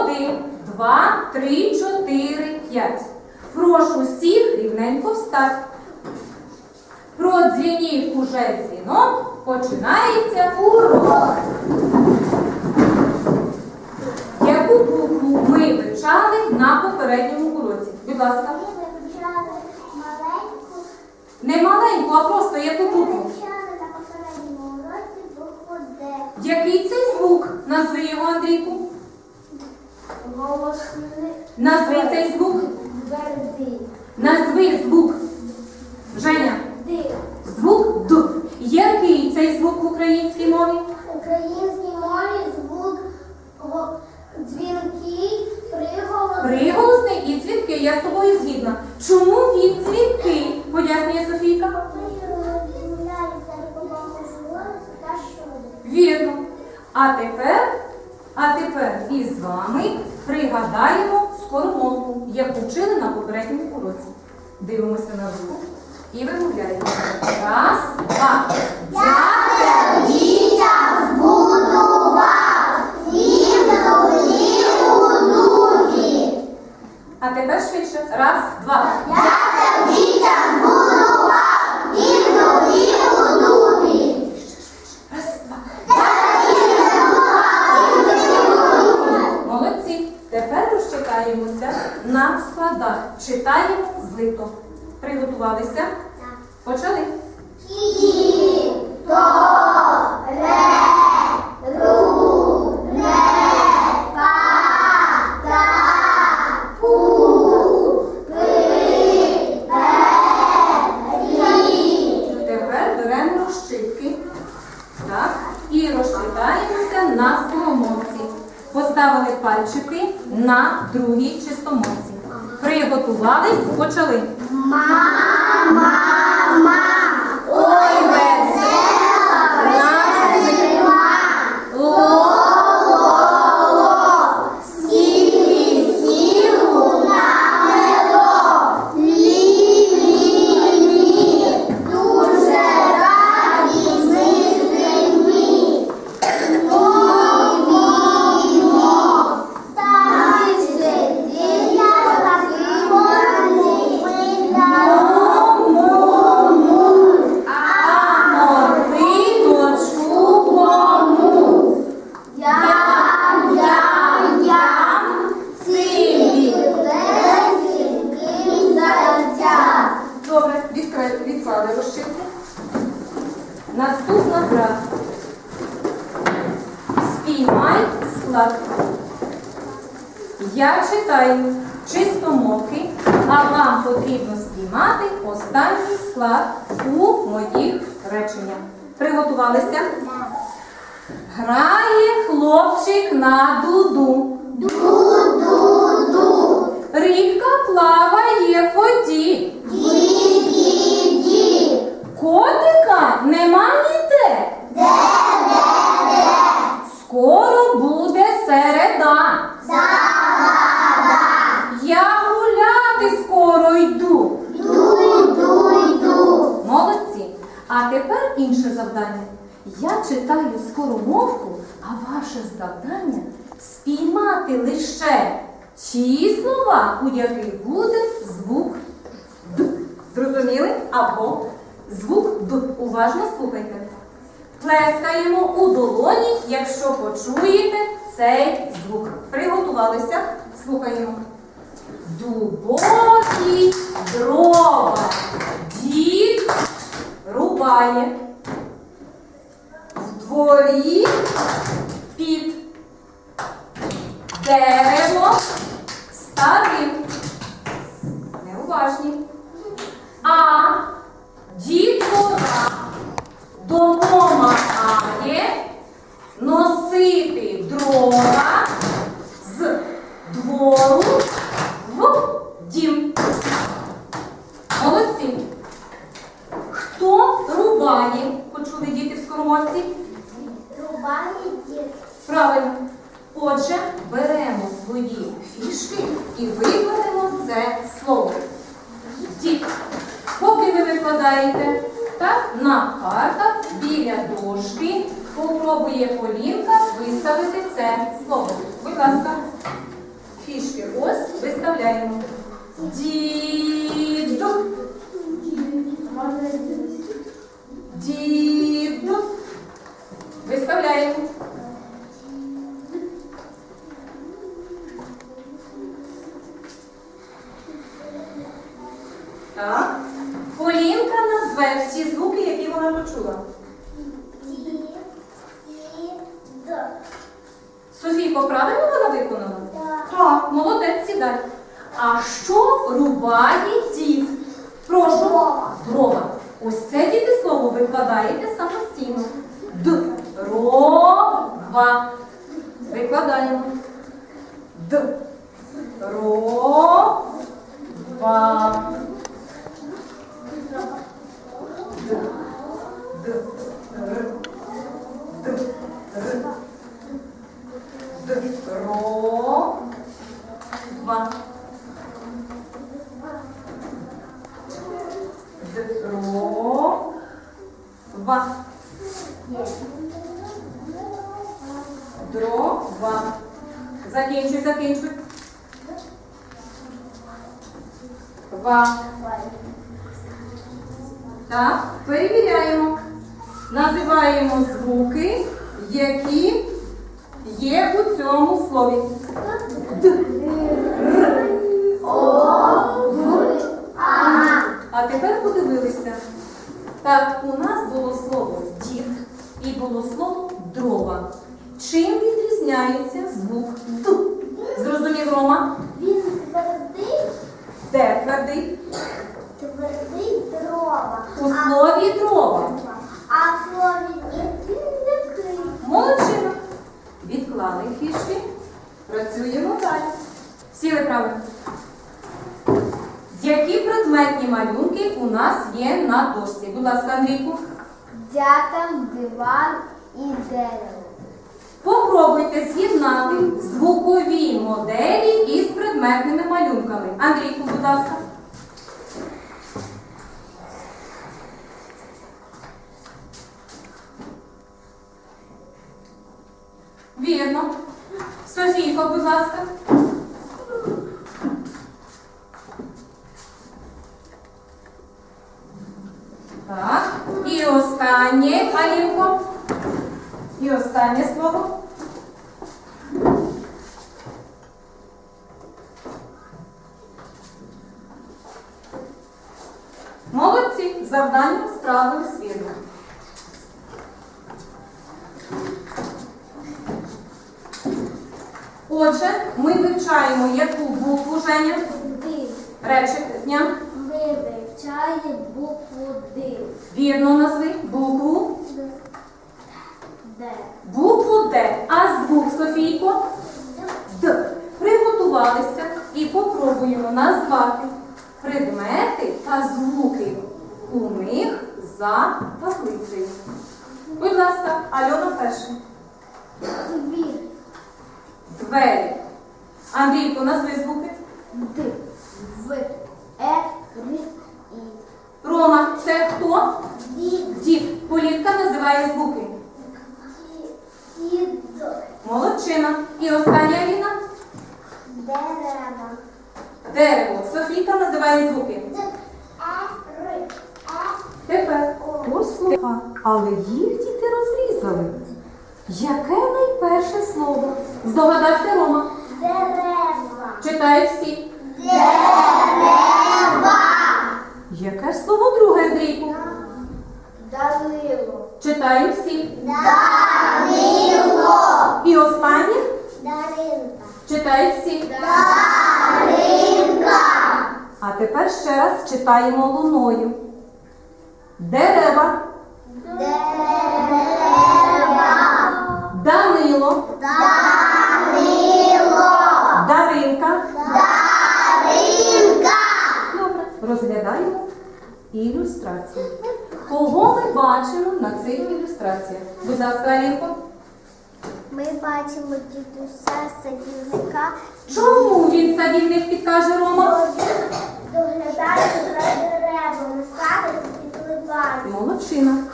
Один, два, три, чотири, п'ять. Прошу всіх рівненько встати. Продзвінів уже дзвінок, починається урок. Яку букву ми вивчали на попередньому уроці? Будь ласка. Ми вивчали маленьку, Не маленьку, а просто яку ми букву? вивчали на попередньому уроці букву Д. Який цей звук? Назви його, Андрійку. Голосний. Назви цей звук. Твердий. Назви звук. Женя. Ди. Звук Д. Який цей звук в українській мові? В українській мові звук дзвінкий, приголосний. Приголосний і дзвінкий. Я з тобою згідна. Чому він дзвінкий? Пояснює Софійка. Вірно. А тепер, а тепер із вами пригадаємо скоромовку, яку вчили на попередньому уроці. Дивимося на руку і вимовляємо. Раз, два. Дятел Дітям збудував лівну дубі. А тепер швидше. Раз, два. Дятел дітям збудував лівну ліву дубі. Раз, два. Молодці. Тепер розчитаємося складах. Читаємо злито. Приготувалися? Почали. Кі, то, ре, ру, не, па, та, пу, пи, пе, рі. Тепер беремо розчитки. Так. І розчитаємося на скоромовці. Поставили пальчики на другій чистомовці. Приготувались, почали. Мама, ой, Я читаю чистомовки, а вам потрібно спіймати останній склад у моїх реченнях. Приготувалися? Грає хлопчик на дуду. Ду-ду-ду, Рібка плаває в воді. ді-ді-ді, Котика нема ніде. де-де-де, Скоро буде середа. за-да-да, Я гуляти скоро йду. дуй-дуй-ду. Молодці. А тепер інше завдання. Я читаю скоромовку, а ваше завдання спіймати лише ті слова, у яких буде звук Д. Зрозуміли? Або звук Д. Уважно слухайте. Плескаємо у долоні, якщо почуєте цей звук. Приготувалися? Слухаємо. Дубокі дрова. Дід рубає. В дворі під дерево старим. Неуважні. А дітвора допомагає носити дрова з двору в дім. Молодці. Хто рубає? Почули діти в скоромовці? Рубає. Правильно. Отже, беремо свої фішки і викладемо це слово. Діти, поки ви викладаєте, так, на картах біля дошки попробує Полінка виставити це слово. Будь ласка. фішки ось Виставляємо. Діду. Діду. Виставляємо. Так. Полінка назве всі звуки, які вона почула. Софійко, правильно вона виконала? Так, молодець, сідай. А що рубає дід? Прошу. Дрова. Дрова. Ось це діти слово викладаєте самостійно. Д. Рова. Викладаємо. Д. Ро. Ва. Дрова. Дрова. Закінчуй, закінчуй. Ва. Так, перевіряємо. Називаємо звуки, які є у цьому слові. А тепер подивилися. Так, у нас було слово дід і було слово дрова. Чим відрізняється звук Д? Зрозумів Рома? Він твердий, Де твердий? твердий дрова. У слові дрова. А в слові такий. Молодчина. Відклали фішки. Працюємо далі. Сіли правильно. Які предметні малюнки у нас є на дошці? Будь ласка, Андрійку. Дятел, диван і дерево. Попробуйте з'єднати звукові моделі із предметними малюнками. Андрійку, будь ласка. Вірно. Софійко, будь ласка. Так. І останнє, Алінко. І останнє слово. Молодці, завдання справились вірно. Отже, ми вивчаємо яку букву Женя? Див. Речення. Ми вивчаємо букву див. Вірно назви букву. Де? Букву Д. А звук Софійко? Д. Приготувалися і попробуємо назвати предмети та звуки у них за таблицею. Будь ласка, Альона перша. Двір. Двері. Андрійко, назви звуки. Д. В. Е. Р. І. Рома, це хто? Дід. Дід. Політка називає звуки. Дід. Молодчина. І остання Аліна. Дерева. Дерево. Софійка називає звуки. Д. Е. Р. Е. Тепер слова, але їх діти розрізали. Яке найперше слово? Здогадався Рома. Дерева. Всі. Дерева. Яке ж слово друге, Андрійку? Данило. Читають всі. Данило. І останнє Даринка. читають всі. Даринка. А тепер ще раз читаємо луною. Дерева, Дерева. Данило, Данило. Розглядаємо ілюстрацію. Кого ми бачимо на цих ілюстраціях? Будь ласка, Алінко. Ми бачимо дідуся садівника. Чому він садівник підкаже Рома? Доглядає за деревами, садить і підливає. Молодчина.